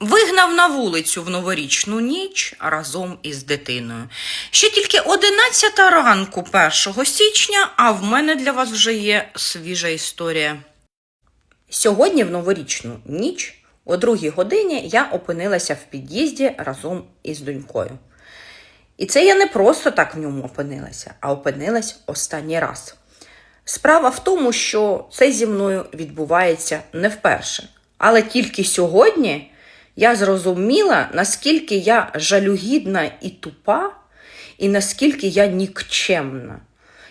Вигнав на вулицю в новорічну ніч разом із дитиною. Ще тільки 11 ранку 1 січня, а в мене для вас вже є свіжа історія. Сьогодні в новорічну ніч, о другій годині, я опинилася в під'їзді разом із донькою. І це я не просто так в ньому опинилася, а опинилась останній раз. Справа в тому, що це зі мною відбувається не вперше. Але тільки сьогодні я зрозуміла, наскільки я жалюгідна і тупа, і наскільки я нікчемна,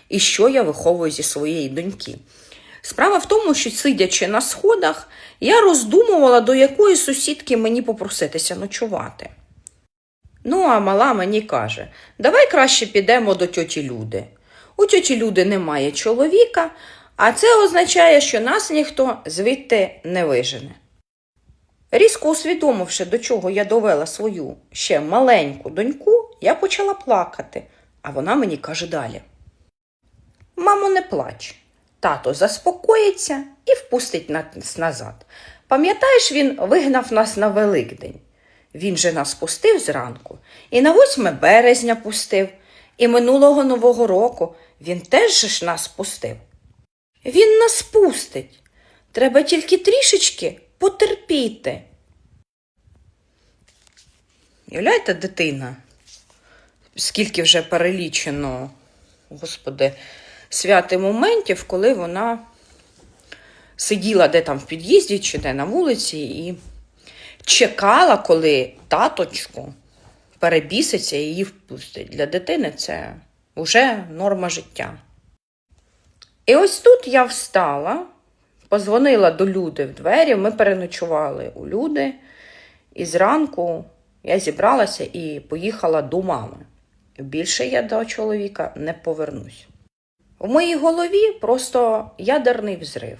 і що я виховую зі своєї доньки. Справа в тому, що сидячи на сходах, я роздумувала, до якої сусідки мені попроситися ночувати. Ну, а мала мені каже: давай краще підемо до тьоті Люди. У тьоті Люди немає чоловіка, а це означає, що нас ніхто звідти не вижене. Різко усвідомивши, до чого я довела свою ще маленьку доньку, я почала плакати, а вона мені каже далі: Мамо, не плач. Тато заспокоїться і впустить нас назад. Пам'ятаєш, він вигнав нас на Великдень. Він же нас пустив зранку, і на 8 березня пустив, і минулого Нового року він теж ж нас пустив. Він нас пустить. Треба тільки трішечки потерпіти. Уявляєте, дитина, скільки вже перелічено, господи, святи моментів, коли вона сиділа де там в під'їзді чи де на вулиці і чекала, коли таточку перебіситься і її впустить. Для дитини це вже норма життя. І ось тут я встала, позвонила до люди в двері, ми переночували у люди, і зранку я зібралася і поїхала до мами. Більше я до чоловіка не повернусь. В моїй голові просто ядерний взрив.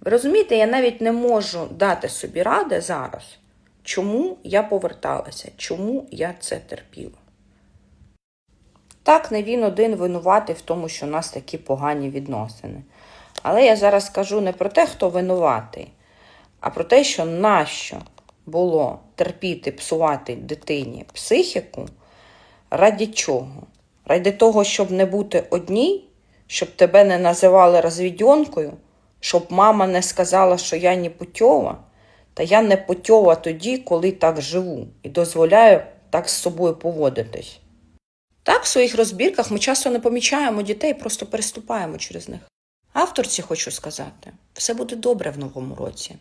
Ви розумієте, я навіть не можу дати собі ради зараз, чому я поверталася, чому я це терпіла. Так, не він один винуватий в тому, що у нас такі погані відносини. Але я зараз скажу не про те, хто винуватий, а про те, що нащо було терпіти, псувати дитині психіку, раді чого? Ради того, щоб не бути одній, щоб тебе не називали розвідьонкою, щоб мама не сказала, що я не путьова, та я не путьова тоді, коли так живу, і дозволяю так з собою поводитись. Так, в своїх розбірках ми часто не помічаємо дітей, просто переступаємо через них. Авторці хочу сказати, все буде добре в новому році.